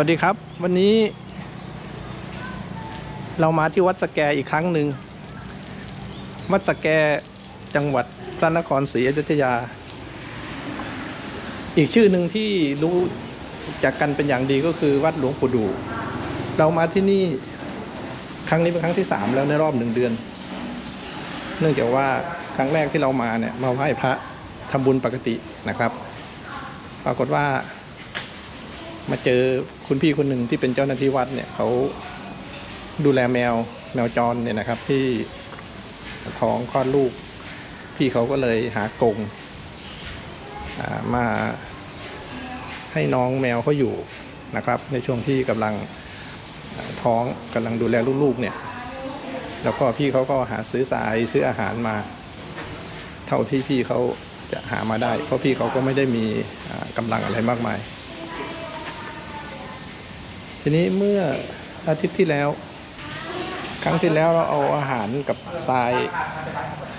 วัสดีครับ วันนี้ เรามาที่วัดสแกอีกครั้งหนึ่ง วัดสแกจังหวัดพระนครศรีอยุธยา อีกชื่อหนึ่งที่รู้จักกันเป็นอย่างดีก็คือวัดหลวงปู่ดู เรามาที่นี่ครั้งนี้เป็นครั้งที่สามแล้วในรอบหนึ่งเดือน เนื่องจากว่าครั้งแรกที่เรามาเนี่ยมาไหว้พระทำบุญปกตินะครับ ปรากฏว่า มาเจอคุณพี่คนหนึ่งที่เป็นเจ้าหน้าที่วัดเนี่ยเขาดูแลแมวแมวจรเนี่ยนะครับ ที่ท้องคลอดลูก พี่เขาก็เลยหากรงมาให้น้องแมวเขาอยู่นะครับ ในช่วงที่กำลังท้องกำลังดูแลลูกๆเนี่ย แล้วก็พี่เขาก็หาซื้อสายซื้ออาหารมา เท่าที่พี่เขาจะหามาได้ เพราะพี่เขาก็ไม่ได้มีกำลังอะไรมากมาย ทีนี้เมื่ออาทิตย์ที่แล้ว ครั้งที่แล้วเราเอาอาหารกับทราย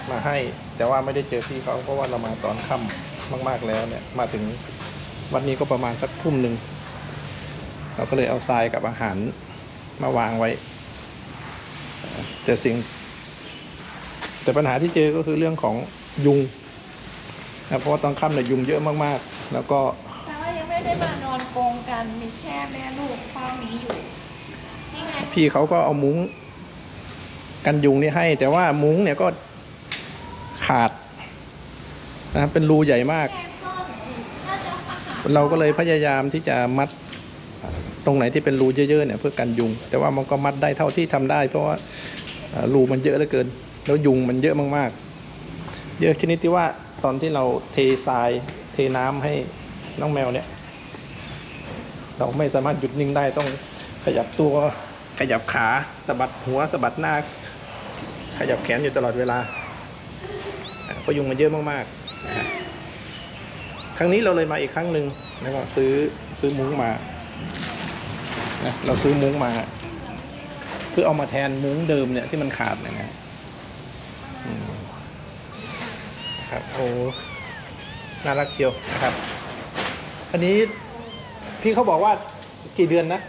มาให้ แต่ว่าไม่ได้เจอพี่เขาเพราะว่าเรามาตอนค่ำมากๆแล้วเนี่ย มาถึงวันนี้ก็ประมาณสักทุ่มหนึ่งเราก็เลยเอาทรายกับอาหารมาวางไว้ แต่สิ่ง แต่ปัญหาที่เจอก็คือเรื่องของยุงนะเพราะว่าตอนค่ำเนี่ยยุงเยอะมากๆ แล้วก็ ไม่ได้มานอนกงกัน มีแค่แม่ลูกเฝ้านี้อยู่ นี่ไง พี่เขาก็เอามุ้ง กันยุงนี่ให้ แต่ว่ามุ้งเนี่ยก็ขาดนะครับเป็นรูใหญ่มาก เราก็เลยพยายามที่จะมัดตรงไหนที่เป็นรูเยอะๆเนี่ยเพื่อกันยุง แต่ว่ามันก็มัดได้เท่าที่ทำได้ เพราะว่ารูมันเยอะเหลือเกิน แล้วยุงมันเยอะมากๆ เยอะชนิดที่ว่าตอนที่เราเททรายเทน้ำให้น้องแมวเนี่ย เราไม่สามารถหยุดนิ่งได้ต้องขยับตัวขยับขาสะบัดหัวสะบัดหน้า ขยับแขนอยู่ตลอดเวลาพยุงมันเยอะมากๆครั้งนี้เราเลยมาอีกครั้งหนึ่งแล้วก็ซื้อซื้อมุ้งมาเราซื้อมุ้งมา เพื่อเอามาแทนมุ้งเดิมเนี่ยที่มันขาดนะครับโอ้น่ารักเชียวนะครับ อันนี้ พี่เขาบอกว่ากี่เดือนนะ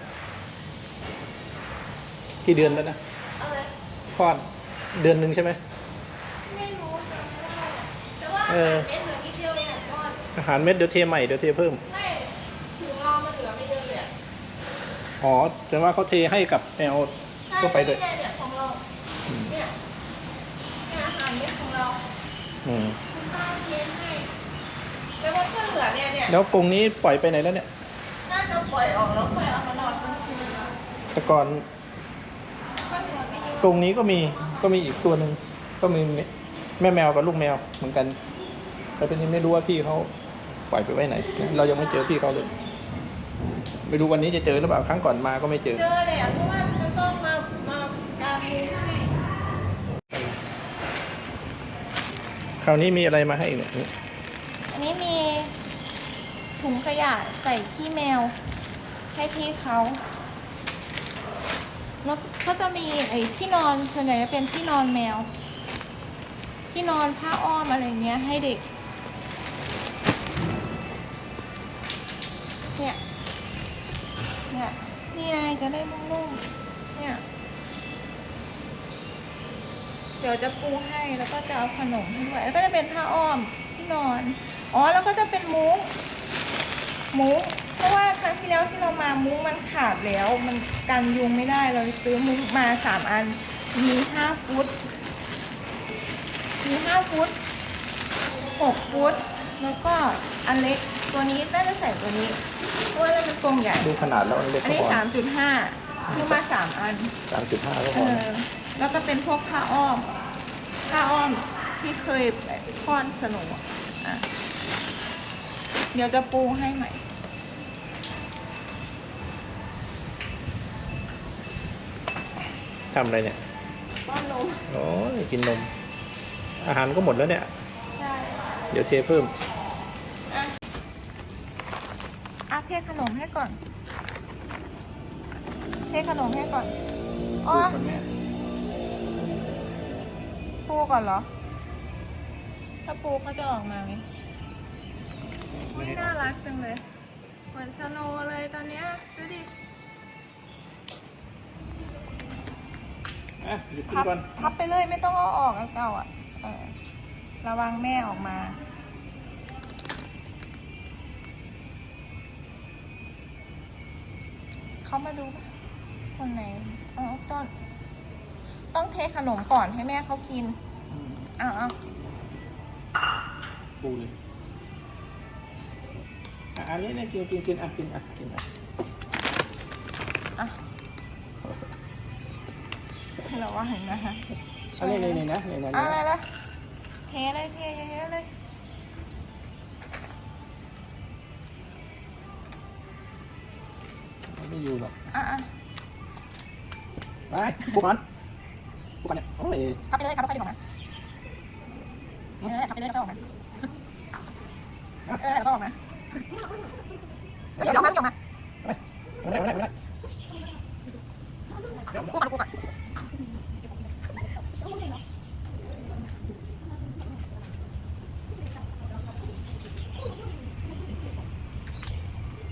กี่เดือนแล้วนะอะไรคลอดเดือนหนึ่งใช่ไหมไม่รู้จำไม่ได้แต่ว่าเออเม็ดเหลือนิดเดียวเองอะก็อาหารเม็ดเดี๋ยวเทใหม่เดี๋ยวเทเพิ่มไม่ถึงเรามันเหลือไม่เยอะเลยอะอ๋อแต่ว่าเขาเทให้กับแมวใช่ทั่วไปด้วยนี่เนี่ยของเราอืมเนี่ยเนี่ยอาหารเม็ดของเราอืมคุณป้าเทให้แล้วมันก็เหลือเนี่ยเนี่ยแล้วกรงนี้ปล่อยไปไหนแล้วเนี่ย น่าจะปล่อยออกแล้วค่อยเอามานอนกลางคืนอะแต่ก่อนก็เหลือไม่เยอะกรงนี้ก็มีก็มีอีกตัวหนึ่งก็มีแม่แมวกับลูกแมวเหมือนกัน แต่เป็นยังไม่รู้ว่าพี่เขาปล่อยไปไว้ไหนเรายังไม่เจอพี่เขาเลย ไม่รู้วันนี้จะเจอหรือเปล่าครั้งก่อนมาก็ไม่เจอ เจอแหละเพราะว่าจะต้องมามากางมุ้งให้คราวนี้มีอะไรมาให้อีกเนี่ยอันนี้มี ถุงขยะใส่ขี้แมว ให้พี่เขาแล้วก็จะมีไอ้ที่นอนส่วนใหญ่จะเป็นที่นอนแมว ที่นอนผ้าอ้อมอะไรเงี้ยให้เด็ก เนี่ย เนี่ยนี่ไงจะได้นุ่มๆเนี่ย เดี๋ยวจะปูให้แล้วก็จะเอาขนมให้ด้วย แล้วก็จะเป็นผ้าอ้อมที่นอน อ๋อแล้วก็จะเป็นมุ้ง มุ้งเพราะว่าครั้งที่แล้วที่เรามามุ้งมันขาดแล้ว มันกันยุงไม่ได้เราเลยซื้อมุ้งมาสามอัน มีห้าฟุต มีห้าฟุตหกฟุต แล้วก็อันเล็กตัวนี้น่าจะใส่ตัวนี้เพราะว่ามันเป็นกรงใหญ่ ดูขนาดแล้วอันเล็กอันก็นี้พอสามจุดห้าซื้อมาสามอัน สามจุดห้าก็พเอออแล้วก็เป็นพวกผ้าอ้อม ผ้าอ้อมที่เคยป้อนสนุอะอะ เดี๋ยวจะปูให้ใหม่ ทำอะไรเนี่ยป้อนนมโอ้ยกินนม อาหารก็หมดแล้วเนี่ย ใช่เดี๋ยวเทเพิ่มอะอะเทขนมให้ก่อน เทขนมให้ก่อนอ๋อปูก่อนเหรอ ถ้าปูเขาจะออกมาไหมไม่น่ารักจังเลยพมือนสโนว์เลยตอนเนี้ยดูดิ อะหยุดกินทับก่อนทับไปเลยไม่ต้องเอาออกแล้วเก่าอะเออระวังแม่ออกมา เขามาดูปะคนไหนอ๋อต้น ต้องเทขนมก่อนให้แม่เขากินอืมอ้าวอ้าวปูเลยอะอันนี้เนี่ยกินกินกินอะกินอะกินอะ อะเราว่าเห็นนะคะอันนี้นี่นี่นะนี่นะอะไรนี่นะล่ะเทเลยเทเยอะๆเลยไม่อยู่หรอกอะอะไปปูก่อนปูก่อนเนี่ยโอ้ยทับไปเลยครับแล้วค่อยดึงออกมาเออทับไปเลยแล้วค่อยออกมาเออแล้วก็ออกมาเดี๋ยวเดี๋ยวน้ำเดี๋ยวมาเอาได้เอาได้เอาได้เดี๋ยว พูดก่อนพูดก่อน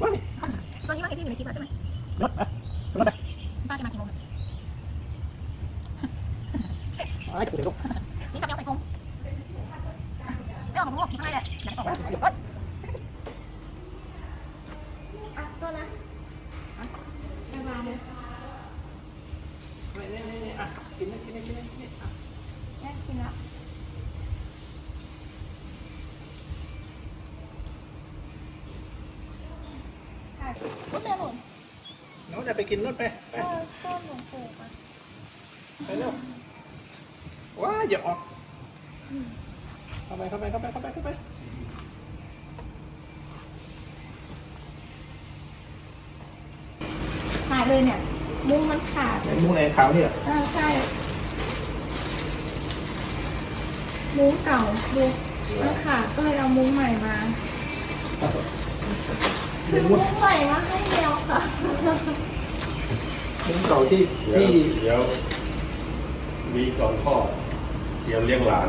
ว้าย ตัวนี้ว่าไอ้ที่อยู่ในคลิปอะใช่ไหม รถไปรถไป ป้าจะมากี่โมงอะ ไอ้เดี๋ยวลูกนี่จะไปเอาใส่กรงไม่ออกมาพูดข้างในแหละไหนออกไปมาเดี๋ยวอะตัวนะอะไปวางเลยนี่นี่นี่อะกินนี่กินนี่กินนี่นี่อะแม่กินละค่ะพูดแม่หล่นน้องจะไปกินรถไปไป เออต้นหลวงปู่อะ ไปเร็วว้า อย่าออก เข้าไปเข้าไปเข้าไปเข้าไปเข้าไปขาดเลยเนี่ย มุ้งมันขาดไอ้มุ้งไหนขาวนี่เหรออ่าใช่ มุ้งเก่ามุ้งมันขาดก็เลยเอามุ้งใหม่มาเดี๋ซื้ยวอมุ้งมุ้งใหม่มาให้แมวค่ะ มุ้งเก่าที่เดี๋ยวที่ เดี๋ยว มีสองข้อ เตรียมเลี้ยงหลาน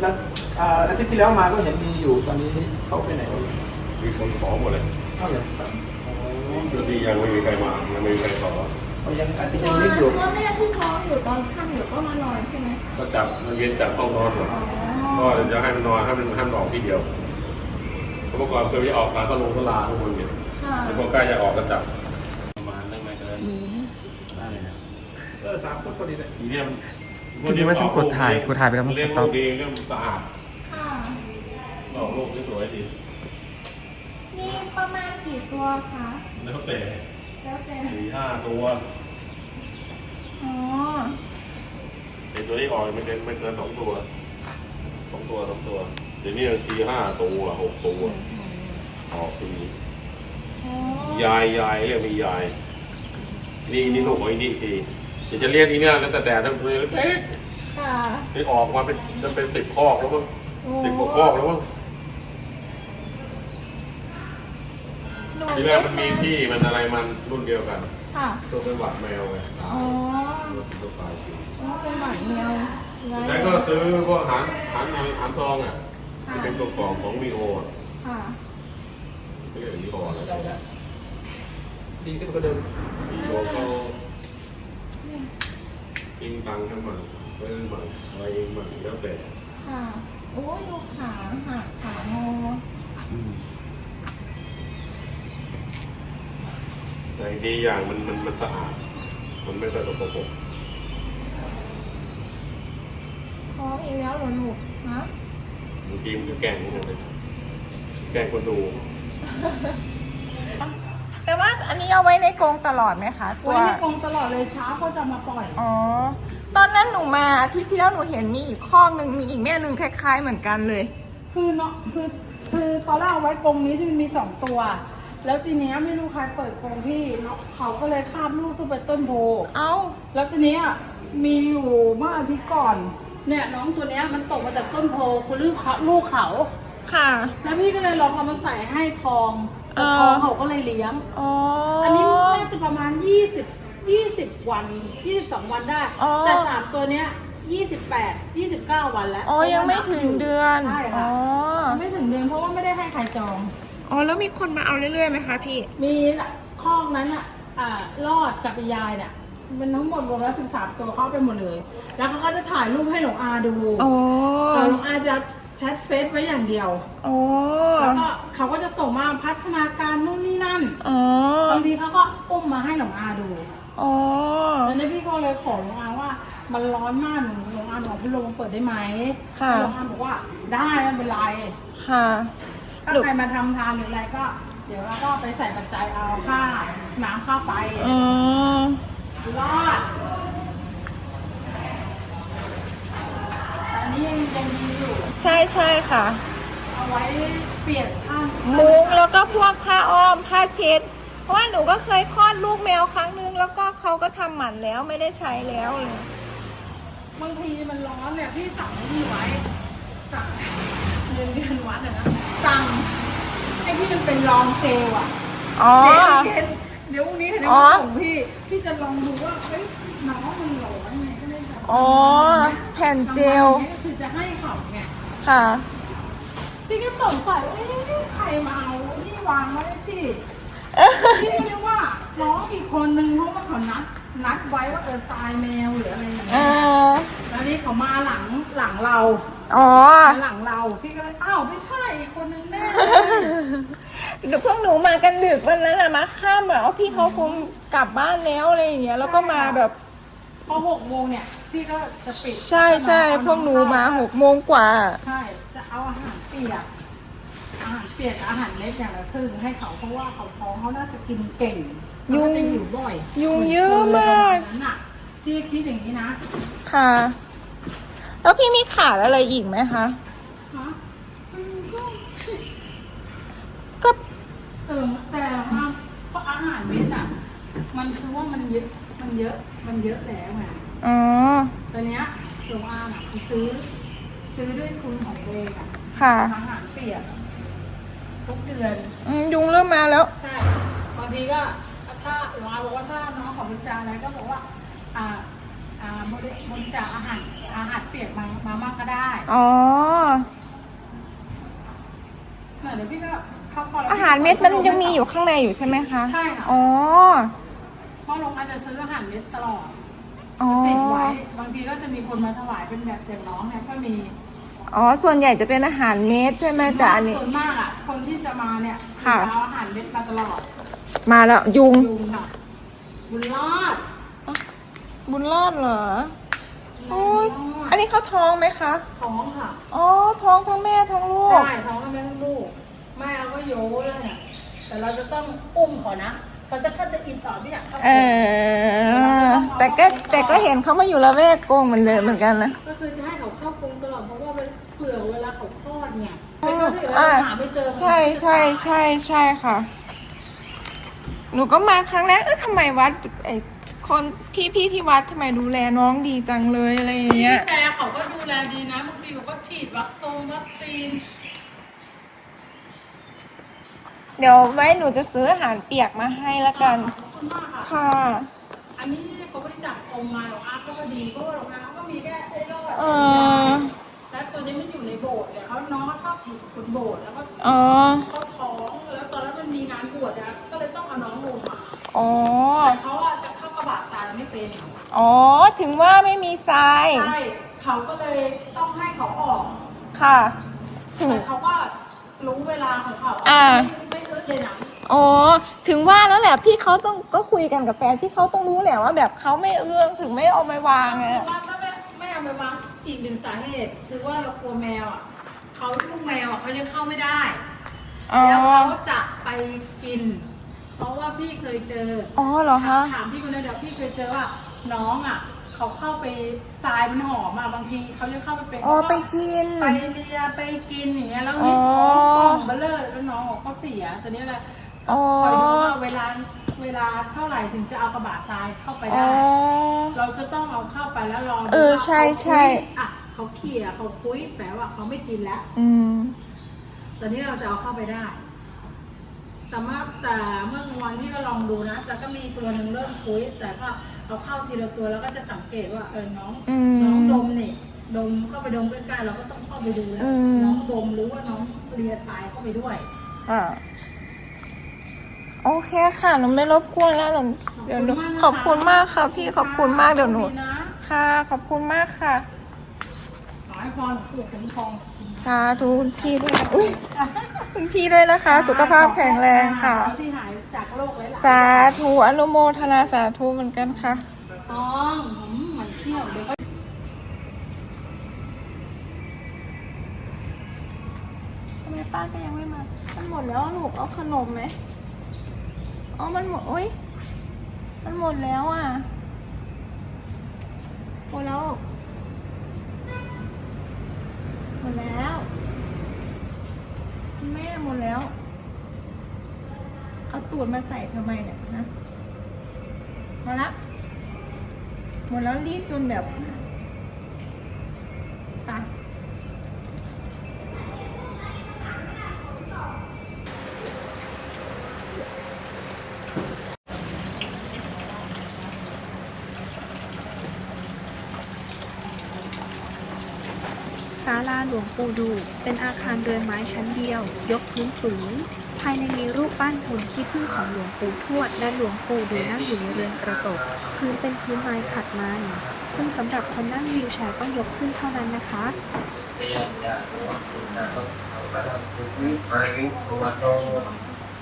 แล้วอ่าอาทิตย์ที่แล้วมาก็เห็นมีอยู่ตอนนี้เขาไปไหนวะมีคนขอหมดเลยเข้าเลยตอนนี้ยังไม่มีใครมายังไม่มีใครขอเขายังอาทิตย์ยังเล็กอยู่ว่าแม่ที่ท้องอยู่ตอนค่ำเดี๋ยวก็มานอนใช่ไหมก็จับมันเย็นจับห้องนอนหมดอ๋อก็จะให้มันนอนให้มันให้มันออกที่เดียวเพราะเมื่อก่อนเคยไปออกมาก็ลงก็ลาทุกคนเนี่ยค่ะแล้วพอใกล้จะออกก็จับประมาณนั้นไม่เกินได้เลยนะเออสามฟุตพอดีเลยทีเนี้ยมัน จริงๆว่าฉันกดถ่ายกดถ่ายไปแล้วมันเลี้ยงสต็ลูอปกดีก็สะอาดค่ะออกลูกสวยดีนี่ประมาณกี่ตัวคะแล้วแต่แล้วแต่สี่ห้าตัวอ๋อไอตัวนี้ออกไม่เกินไม่เกินสองตัวสองตัวสองตัวเดี๋ยวนี้สี่ห้าตัวหกตัวออกทีอ๋อยายยายเรียกมียายนี่นี่ลูกของไอ้นี่ทีเดี๋ยวจะเรียกทีเนี้ยแล้วแต่แต่ตัวเล็กค่ะๆ นี่ออกมาเป็นจะเป็นสิบคอกแล้วมั้งโอ้สิบกว่าคอกแล้วมั้งหนูทีแรกมันมีที่มันอะไรมันรุ่นเดียวกันค่ะตัวเป็นหวัดแมวไงตายอ๋อตัวตายจริงอ๋อเป็นหมันแมวไว้แล้วก็ซื้อพวกอาหารอาหารอาหารทองอะที่เป็นตัวกล่องของวีโออะค่ะเรียกวีโออะไรได้แล้วดีขึ้นกว่าเดิมวีโอเขาทิ้งตังค์ให้มัน ซื้อมันอะไรเองมันแล้วแต่ค่ะ โอ้ยดูขาหักขางอแต่ดีอย่างมันมันมันสะอาด มันไม่สกปรกท้องอีกแล้วเหรอหนูฮะบางทีมันก็แกล้งพวกเลยแกล้งคนดู เอาไว้ในกรงตลอดไหมคะตัวไว้ในกรงตลอดเลยเช้าเขาจะมาปล่อยอ๋อตอนนั้นหนูมาอาที่ที่แล้วหนูเห็นมีอีกข้องหนึ่งมีอีกแม่หนึ่งคล้ายๆเหมือนกันเลย คือเนาะคือคือตอนแรกเอาไว้กรงนี้ที่มันมีสองตัว แล้วทีเนี้ยไม่รู้ใครเปิดกรงพี่เนาะเขาก็เลยข้ามลูกขึ้นไปต้นโพ เอ้าแล้วทีเนี้ยมีอยู่เมื่ออาทิตย์ก่อน เนี่ยน้องตัวเนี้ยมันตกมาจากต้นโพคือลูกเขาลูกเขา ค่ะ แล้วพี่ก็เลยลองเอามาใส่ให้ทอง แต่อ่าทองเขาก็เลยเลี้ยง อ๋ออัอั นนี้น่าจะประมาณ20 20วัน22วันได้ อ๋อ แต่สามตัวเนี้ย28 29วันแล้วอ๋อยังไม่ถึงเดือนใช่อ๋ค่ะอไม่ถึงเดือนเพราะว่าไม่ได้ให้ใครจอง อ๋อแล้วมีคนมาเอาเรื่อยๆไหมคะพี่ มีคอกนั้นอะอ่ารอดกับยายเนี่ยมันทั้งหมดรวมแล้วสิบสามตัวเข้าไปหมดเลย แล้วเขาก็จะถ่ายรูปให้หลวงอาดูอ๋อแต่หลวงอาจะ แชทเฟซไว้อย่างเดียวอ๋อแล้วก็เขาก็จะส่งมาพัฒนาการนู่นนี่นั่นอ๋อบางทีเขาก็อุ้มมาให้หลวงอาดูอ๋อแล้วนี่พี่ก็เลยขอหลวงอาว่า มันร้อนมากหนูหลวงอาหนูพัดลมเปิดได้ไหมค่ะหลวงอาบอกว่าได้ไม่เป็นไรค่ะถ้าใครมาทำทานหรืออะไรก็ เดี๋ยวเราก็ไปใส่ปัจจัยเอาค่าน้ำค่าไฟอ๋อรอดแต่อั นนี้ยังยังดีอยู่ ใช่ใช่ค่ะ เอาไว้เปลี่ยนข้างมุ้งแล้วก็พวกผ้าอ้อมผ้าเช็ด เพราะว่าหนูก็เคยคลอดลูกแมวครั้งนึง แล้วก็เขาก็ทำหมันแล้วไม่ได้ใช้แล้วเลยบางทีมันร้อนเนี่ยพี่สั่งให้พี่ไว้สั่งเดือนเดือนวัดอะนะสั่งไอ้ที่มันเป็นรองเจลอะอ๋อ เจลเดี๋ยวพรุ่งนี้เห็นอ๋อ ของพี่พี่จะลองดูว่าเฮ้ยน้องมันร้อนไงก็เลยจะ อ๋อ แผ่นเจลประมาณนี้ก็คือจะให้เขาไงค่ะ พี่ก็สงสัยเอ๊ะใครมาเอานี่วางไว้พี่ พี่ก็นึกว่าน้องอีกคนนึงเพราะว่าเขานัดนัดไว้ว่าเออทรายแมวหรืออะไรอย่างเอเงี้ยอ แล้วนี่เขามาหลังหลังเราอ๋อ มาหลังเรา พี่ก็เลยอ้าวไม่ใช่อีกคนนึงแน่เดี๋ยวพวกหนูมากันดึกวันนั้นอะมาข้ามแบบเอาพี่เขาคงกลับบ้านแล้วอะไรอย่างเงี้ย แล้วก็มาแบบ พอหกโมงเนี่ยพี่ก็จะปิดใช่ใช่พวกหนูมาหกโมงกว่า ใช่จะเอาอาหารเปียกอาหารเปียกกับอาหารเม็ดอย่างละครึ่งให้เขาเพราะว่าเขาท้องเขาน่าจะกินเก่งยุง เขาน่าจะหิวบ่อยยุงเยอะมากเหอนคนเลยประณนั้นน่ะพี่คิดอย่างนี้นะค่ะ แล้วพี่มีขาดอะไรอีกไหมคะ ฮะอืมก็ก็ เออแต่ว่าเพราะอาหารเม็ดอะ มันคือว่ามันเยอะ มันเยอะ มันเยอะแล้วไงอ๋อ ตอนเนี้ยโรงอาอะคือซื้อ ซื้อด้วยทุนของตัวเองอะค่ะอาหารเปียกทุกเดือน อืมยุงเริ่มมาแล้ว ใช่ บางทีก็ถ้าหลวงอาบอกว่าถ้าน้องขอบริจาคอะไรก็บอกว่า อ่า อ่าบริบริจาคอาหาร อาหารเปียกมามามั่งก็ได้อ๋อเนี่ยเดี๋ยวพี่ก็เข้าพอแล้วอาหารเม็ดมันยังมีอยู่ข้างในอยู่ใช่ไหมคะ ใช่ค่ะ อ๋อเพราะโรงอาจะซื้ออาหารเม็ดตลอดอ๋อ ติดไว้ บางทีก็จะมีคนมาถวายเป็นแบบอย่างน้องเนี่ยก็มีอ๋อ ส่วนใหญ่จะเป็นอาหารเม็ดใช่ไหมแต่อันนี้ ส่วนมากอะ คนที่จะมาเนี่ยค่ะ จะเอาอาหารเม็ดมาตลอดมาแล้วยุง ยุงค่ะบุญรอดบุญรอดเหรอ โอ้ยบุญรอดอันนี้เขาท้องไหมคะ ท้องค่ะ อ๋อ ท้องทั้งแม่ทั้งลูก ใช่ท้องก็แม่ทั้งลูกแม่เอาก็โยเลยอะแต่เราจะต้องอุ้มเขานะ เขาจะเขาจะอินต่อไม่อยากเข้าเออแต่ก็แต่ก็เห็นเขามาอยู่ละแวกกงเหมือนเดิมเหมือนกันนะก็คือจะให้เขาเข้ากรงตลอดเพราะว่ามันเผื่อเวลาเขาคลอดเนี่ยไม่เข้าที่อ่าเราหาไม่เจอใช่ใช่ใช่ใช่ค่ะ หนูก็มาครั้งแรกเออทำไมวัดไอคนพี่พี่ที่วัดทำไมดูแลน้องดีจังเลยอะไรอย่างเงี้ย แต่เขาก็ดูแลดีนะบางทีเขาก็ฉีดวัคซีนวัคซีน เดี๋ยวไว้หนูจะซื้ออาหารเปียกมาให้ละกัน ขอบคุณมากค่ะ ค่ะ อันนี้เขาบริจาคกรงมาหรอกอาร์ตก็ดีเพราะว่าหรอกอาร์ตก็มีแค่ไอ้รอดเออ และตัวนี้มันอยู่ในโบสถ์เนี่ยเขาน้องเขาชอบอยู่บนโบสถ์แล้วก็อ๋อ เขาท้องแล้วตอนนั้นมันมีงานบวชอะก็เลยต้องเอาน้องลงมาอ๋อ แต่เขาอะจะเข้ากระบะทรายไม่เป็นอ๋อ ถึงว่าไม่มีทราย ใช่เขาก็เลยต้องให้เขาออกค่ะ ถึง แต่เขาก็ รู้เวลาของเขาอ่าไม่ไม่อึดเลยนะอ๋อ ถึงว่าแล้วแหละพี่เขาต้องก็คุยกันกับแฟนพี่เขาต้องรู้แหละว่าแบบเขาไม่เรื่องถึงไม่เอาไปวางคือะอว่าถ้าไม่ไม่เอาไปวางอีกหนึ่งสาเหตุ คือว่าเรากลัวแมวอะเขาลูกแมวอะเขายังเข้าไม่ได้ อ๋อแล้วเขาจะไปกิน เพราะว่าพี่เคยเจอ อ๋อเหรอคะ ถามพี่คนนั้นเดี๋ยวพี่เคยเจอว่าน้องอะ เขาเข้าไปทรายมันหอมอะบางทีเขาจะเข้าไปเป็นอ๋อเพราะว่าไปกิน ไปเลียไปกินอย่างเงี้ยแล้วอ๋นี่อท้องป่องเบลเลอร์แล้วน้องเขาก็เสียตอนนี้แหละอ๋อคอยดูว่าเวลาเวลาเท่าไหร่ถึงจะเอากระบะทรายเข้าไปอ๋ได้ อ เราจะต้องเอาเข้าไปแล้วรอดูเออว่าใช่เขาคุยใช่อะเขาเขี่ยเขาคุยแปลว่าเขาไม่กินแล้ว อืม ตอนนี้เราจะเอาเข้าไปได้ แต่เมื่อแต่เมื่อกลางวันพี่ก็ลองดูนะ แต่ก็มีตัวหนึ่งเริ่มคุย แต่ก็ เอาเข้าทีละตัวแล้วก็จะสังเกตว่าเออน้องอืมน้องดมนี่ดมเข้าไปดมใกล้ๆเราก็ต้องเข้าไปดูแล้วอืม น้องดมหรือว่าน้องเลียสายเข้าไปด้วยอ่าโอเคค่ะ หนูไม่รบกวนแล้วหนูเดี๋ยวหนูขอบคุณมากค่ะ พี่ขอบคุณมากเดี๋ยวหนู นะค่ะ ขอบคุณมากค่ะขอให้พรผู้คุ้มครองสาธุคุณพี่ด้วยนะอุ๊ยคุณพี่ด้วยนะคะ สุขภาพแข็งแรงค่ะที่หาย จากโรคหลายๆสาธุอนุโมทนาสาธุเหมือนกันค่ะ ต้องผมเหมือนเที่ยวเดี๋ยวก็ทำไมป้าก็ยังไม่มา มันหมดแล้วลูกเอาขนมไหมอ๋อ มันหมดโอ๊ยมันหมดแล้วอะหมดแล้ว หมดแล้วคุณแม่หมดแล้วเอา ตูดมาใส่ทำไมเนี่ยนะหมดละหมดแล้วรีดจนแบบตาย ศาลาหลวง ปูดู เป็นอาคารเรือนไม้ชั้นเดียว ยกพื้นสูง ภายในมีรูปปั้นหุ่นขี้ผึ้งของหลวงปู่ทวด และหลวงปู่ดูนั่งอยู่ในเรือนกระจก พื้นเป็นพื้นไม้ขัดมัน ซึ่งสำหรับคนนั่งวีลแชร์ต้องยกขึ้นเท่านั้นนะคะ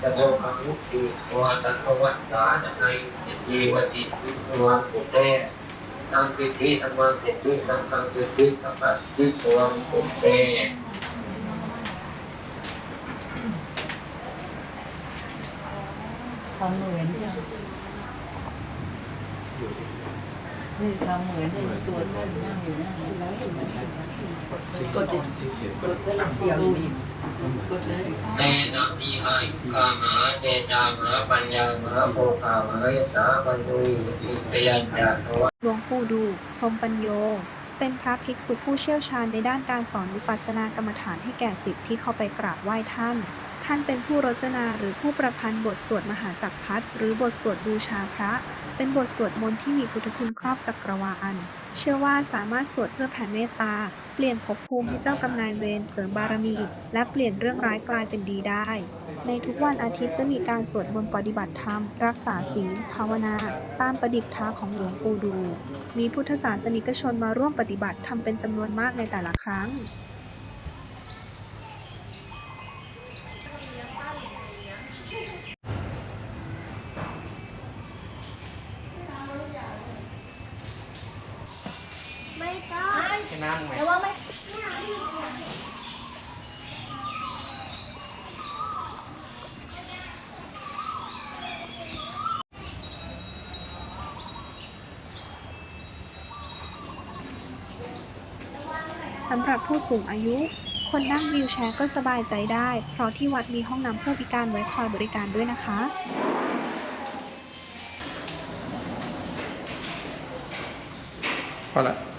จะโกมุติตัวตันวัตสาในจีวติวิวันปุเต ตังกิติธรรมังกิติตังตังกิติธรรมังกิตวันปุเตทำเหมือนเดียว มนี่ทำเหมือนในตัวท่านนั่งอยู่นั่งอยู่แล้วเห็นไหมกดดิกดได้วเดียวดีกดเลยเตนะมีให้กามาเตจามหาปัญญามหาโภคามหายสาปัญญุยสิเตยัญจาทวะหลวงปู่ดูพรมปัญโยเป็นพระภิกษุผู้เชี่ยวชาญในด้านการสอนวิปัสสนากรรมฐานให้แก่สิทธิ์ที่เข้าไปกราบไหว้ท่าน ท่านเป็นผู้รจนาหรือผู้ประพันธ์บทสวดมหาจักรพรรดิหรือบทสวดบูชาพระ เป็นบทสวดมนต์ที่มีพุทธคุณครอบจักรวาล เชื่อว่าสามารถสวดเพื่อแผ่เมตตา เปลี่ยนภพภูมิให้เจ้ากรรมนายเวรเสริมบารมี และเปลี่ยนเรื่องร้ายกลายเป็นดีได้ ในทุกวันอาทิตย์จะมีการสวดมนต์ปฏิบัติธรรม รักษาศีลภาวนา ตามประดิษฐาของหลวงปู่ดู มีพุทธศาสนิกชนมาร่วมปฏิบัติทำเป็นจำนวนมากในแต่ละครั้ง ไม่ต้องแต่ว่าไม่ สำหรับผู้สูงอายุ คนนั่งวีลแชร์ก็สบายใจได้ เพราะที่วัดมีห้องน้ำผู้พิการไว้คอยบริการด้วยนะคะพอละ